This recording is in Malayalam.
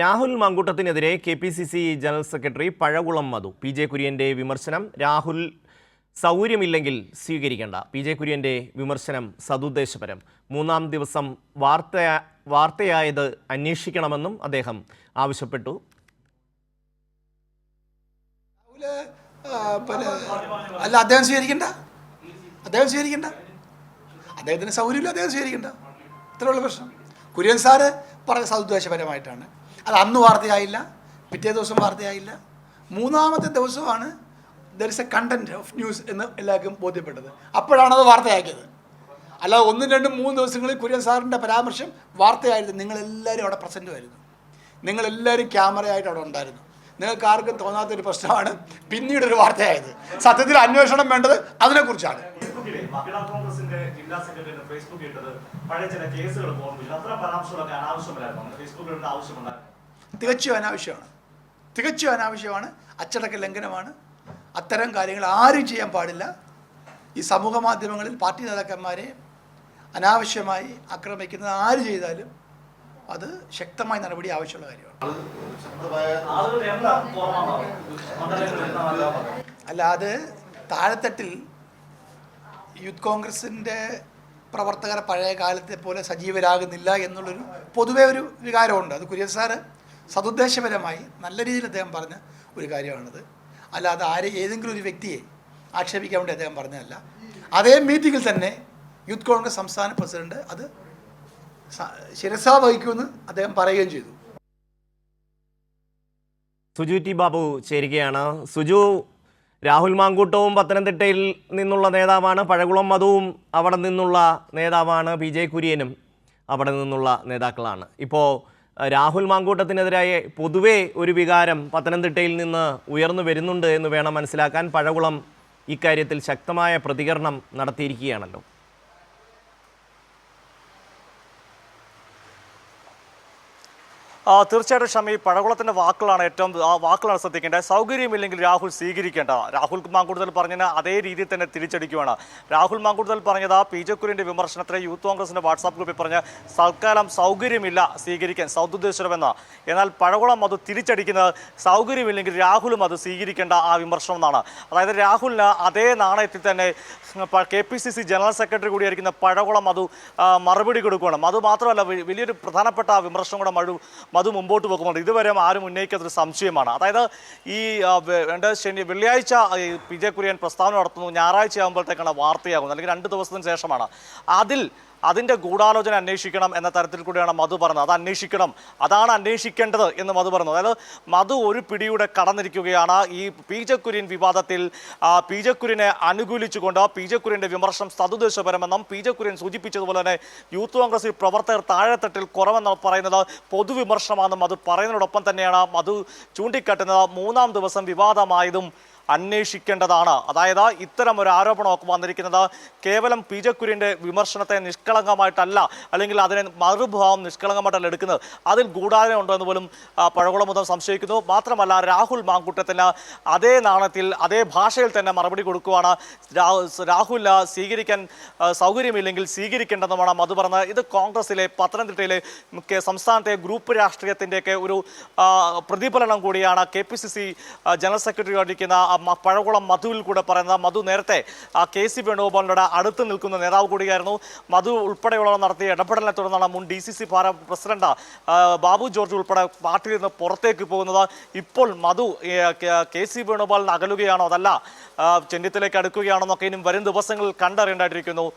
Rahul മങ്കൂട്ടത്തിനെതിരെ K P C C general secretary Pazhakulam Madhu. P J കുര്യന്റെ വിമർശനം രാഹുൽ സൗകര്യമില്ലെങ്കിൽ സ്വീകരിക്കേണ്ട. പി ജെ കുര്യന്റെ വിമർശനം സതുദ്ദേശപരം. മൂന്നാം ദിവസം വാർത്ത വാർത്തയായത് അന്വേഷിക്കണമെന്നും അദ്ദേഹം ആവശ്യപ്പെട്ടു. അല്ല അദ്ദേഹം സ്വീകരിക്കണ്ട? അദ്ദേഹം സ്വീകരിക്കണ്ട? അദ്ദേഹത്തിന് സൗകര്യമില്ല അദ്ദേഹം സ്വീകരിക്കണ്ട. ഇത്രയുള്ള പ്രശ്നം. കുര്യൻ സാറ് പറഞ്ഞ സതുദ്ദേശപരമായിട്ടാണ്. അത് അന്ന് വാർത്തയായില്ല. പിറ്റേ ദിവസം വാർത്തയായില്ല. മൂന്നാമത്തെ ദിവസമാണ് there is a content of news എന്ന് എല്ലാവർക്കും ബോധ്യപ്പെട്ടത്. അപ്പോഴാണ് അത് വാർത്തയാക്കിയത്. അല്ല ഒന്നും രണ്ടും മൂന്ന് ദിവസങ്ങളിൽ കുര്യൻ സാറിന്റെ പരാമർശം വാർത്തയായിരുന്നു. നിങ്ങളെല്ലാവരും അവിടെ പ്രസന്റുമായിരുന്നു നിങ്ങളെല്ലാവരും ക്യാമറയായിട്ട് അവിടെ ഉണ്ടായിരുന്നു. നിങ്ങൾക്ക് ആർക്കും തോന്നാത്തൊരു പ്രശ്നമാണ് പിന്നീട് ഒരു വാർത്തയായത്. സത്യത്തിൽ അന്വേഷണം വേണ്ടത് അതിനെക്കുറിച്ചാണ്. ഫേസ്ബുക്കിൽ പഴയ ചില കേസുകൾ ഓർമ്മിച്ചു അത്ര പരാമർശങ്ങളൊക്കെ അനാവശ്യമല്ലായിരുന്നു ഫേസ്ബുക്കിൽ ആവശ്യമുണ്ടായിരുന്നു. തികച്ചും അനാവശ്യമാണ്. തികച്ചും അനാവശ്യമാണ്. അച്ചടക്ക ലംഘനമാണ്. അത്തരം കാര്യങ്ങൾ ആരും ചെയ്യാൻ പാടില്ല. ഈ സമൂഹ മാധ്യമങ്ങളിൽ പാർട്ടി നേതാക്കന്മാരെ അനാവശ്യമായി ആക്രമിക്കുന്നത് ആര് ചെയ്താലും അത് ശക്തമായ നടപടി ആവശ്യമുള്ള കാര്യമാണ്. അല്ല അത് താഴെത്തട്ടിൽ യൂത്ത് കോൺഗ്രസിന്റെ പ്രവർത്തകർ പഴയ കാലത്തെ പോലെ സജീവരാകുന്നില്ല എന്നുള്ളൊരു പൊതുവേ ഒരു വികാരമുണ്ട്. അത് കുര്യൻ സാറ് സതുദ്ദേശപരമായി നല്ല രീതിയിൽ അദ്ദേഹം പറഞ്ഞ ഒരു കാര്യമാണിത്. അല്ലാതെ ആരെ ഏതെങ്കിലും ഒരു വ്യക്തിയെ ആക്ഷേപിക്കാൻ വേണ്ടി അദ്ദേഹം പറഞ്ഞതല്ല. അതേ മീറ്റിങ്ങിൽ തന്നെ യൂത്ത് കോൺഗ്രസ് സംസ്ഥാന പ്രസിഡന്റ് അത് ശിരസ വഹിക്കുമെന്ന് അദ്ദേഹം പറയുകയും ചെയ്തു. സുജു ടി ബാബു ചേരുകയാണ്. സുജു രാഹുൽ മാങ്കൂട്ടവും പത്തനംതിട്ടയിൽ നിന്നുള്ള നേതാവാണ്. പഴകുളം മധുവും അവിടെ നിന്നുള്ള നേതാവാണ്. പി ജെ കുര്യനും അവിടെ നിന്നുള്ള നേതാക്കളാണ്. ഇപ്പോൾ രാഹുൽ മാങ്കൂട്ടത്തിനെതിരായ പൊതുവേ ഒരു വികാരം പത്തനംതിട്ടയിൽ നിന്ന് ഉയർന്നു വരുന്നുണ്ട് എന്ന് വേണം മനസ്സിലാക്കാൻ പഴകുളം ഇക്കാര്യത്തിൽ ശക്തമായ പ്രതികരണം നടത്തിയിരിക്കുകയാണല്ലോ. തീർച്ചയായിട്ടും ഷമി പഴകുളത്തിന്റെ വാക്കുകളാണ് ഏറ്റവും ആ വാക്കുകളാണ് ശ്രദ്ധിക്കേണ്ടത്. സൗകര്യമില്ലെങ്കിൽ രാഹുൽ സ്വീകരിക്കേണ്ട. രാഹുൽ മാങ്കൂടുതൽ പറഞ്ഞതിന് അതേ രീതിയിൽ തന്നെ തിരിച്ചടിക്കുകയാണ് രാഹുൽ മാങ്കൂടുതൽ പറഞ്ഞത് പി ജെ കുര്യന്റെ വിമർശനത്തിന് യൂത്ത് കോൺഗ്രസിന്റെ വാട്സാപ്പ് ഗ്രൂപ്പിൽ പറഞ്ഞ് തൽക്കാലം സൗകര്യമില്ല സ്വീകരിക്കാൻ സൗദുദ്ദേശമെന്ന് എന്നാൽ പഴകുളം അത് തിരിച്ചടിക്കുന്നത് സൗകര്യമില്ലെങ്കിൽ രാഹുലും അത് സ്വീകരിക്കേണ്ട ആ വിമർശനം എന്നാണ് അതായത് രാഹുലിന് അതേ നാണയത്തിൽ തന്നെ K P C C general secretary കൂടിയായിരിക്കുന്ന Pazhakulam അത് മറുപടി കൊടുക്കുകയാണ് അതുമാത്രമല്ല വലിയൊരു പ്രധാനപ്പെട്ട വിമർശനം കൂടെ മഴു മധു മുമ്പോട്ട് പോകുമ്പോൾ ഇതുവരെ ആരും ഉന്നയിക്കാത്തൊരു സംശയമാണ്. അതായത് ഈ രണ്ട് ശനി വെള്ളിയാഴ്ച പി ജെ കുര്യൻ പ്രസ്താവന നടത്തുന്നു. ഞായറാഴ്ച ആകുമ്പോഴത്തേക്കാണ് വാർത്തയാകുന്നത്. അല്ലെങ്കിൽ രണ്ട് ദിവസത്തിന് ശേഷമാണ്. അതിൽ അതിന്റെ ഗൂഢാലോചന അന്വേഷിക്കണം എന്ന തരത്തിൽ കൂടിയാണ് മധു പറഞ്ഞത്. അത് അന്വേഷിക്കണം. അതാണ് അന്വേഷിക്കേണ്ടത് എന്ന് മധു പറഞ്ഞു അതായത് മധു ഒരു പിടിയുടെ കടന്നിരിക്കുകയാണ്. ഈ പി ജെ കുര്യൻ വിവാദത്തിൽ പി ജെ കുര്യനെ അനുകൂലിച്ചുകൊണ്ട് പി ജെ കുര്യന്റെ വിമർശനം സതുദ്ദേശപരമെന്നും പി ജെ കുര്യൻ സൂചിപ്പിച്ചതുപോലെ തന്നെ യൂത്ത് കോൺഗ്രസ് പ്രവർത്തകർ താഴെത്തട്ടിൽ കുറവെന്ന് പറയുന്നത്. പൊതുവിമർശനമാണെന്നും അത് പറയുന്നതോടൊപ്പം തന്നെയാണ് മധു ചൂണ്ടിക്കാട്ടുന്നത്. മൂന്നാം ദിവസം വിവാദമായതും അന്വേഷിക്കേണ്ടതാണ്. അതായത് ഇത്തരം ഒരു ആരോപണമൊക്കെ വന്നിരിക്കുന്നത് കേവലം പി ജെ കുര്യന്റെ വിമർശനത്തെ നിഷ്കളങ്കമായിട്ടല്ല അല്ലെങ്കിൽ അതിനെ മറുഭാവം നിഷ്കളങ്കമായിട്ടല്ല എടുക്കുന്നത്. അതിൽ ഗൂഢാലയം ഉണ്ടോ എന്ന് പോലും ആ, പഴകുളം മുതൽ സംശയിക്കുന്നു. മാത്രമല്ല രാഹുൽ മാങ്കുട്ടത്തിന് അതേ നാണത്തിൽ അതേ ഭാഷയിൽ തന്നെ മറുപടി കൊടുക്കുവാണ്. രാഹുൽ സ്വീകരിക്കാൻ സൗകര്യമില്ലെങ്കിൽ സ്വീകരിക്കേണ്ടെന്നുമാണ് മധു പറഞ്ഞത്. ഇത് കോൺഗ്രസിലെ പത്തനംതിട്ടയിലെ സംസ്ഥാനത്തെ ഗ്രൂപ്പ് രാഷ്ട്രീയത്തിന്റെയൊക്കെ ഒരു പ്രതിഫലനം കൂടിയാണ് K P C C general secretary ആയിരിക്കുന്ന പഴകുളം മധുവിൽ കൂടെ പറയുന്നത്. മധു നേരത്തെ കെ സി വേണുഗോപാലിനോട് അടുത്ത് നിൽക്കുന്ന നേതാവ് കൂടിയായിരുന്നു. മധു ഉൾപ്പെടെയുള്ളവർ നടത്തിയ ഇടപെടലിനെ തുടർന്നാണ് മുൻ ഡി സി സി ഭാര പ്രസിഡന്റ് ബാബു ജോർജ് ഉൾപ്പെടെ പാർട്ടിയിൽ നിന്ന് പുറത്തേക്ക് പോകുന്നത്. ഇപ്പോൾ മധു കെ- സി വേണുഗോപാലിന് അകലുകയാണോ അതല്ല ചെന്നിത്തലേക്ക് അടുക്കുകയാണോ എന്നൊക്കെ ഇനിയും വരും ദിവസങ്ങളിൽ കണ്ടറിയേണ്ടതായിട്ടിരിക്കുന്നു.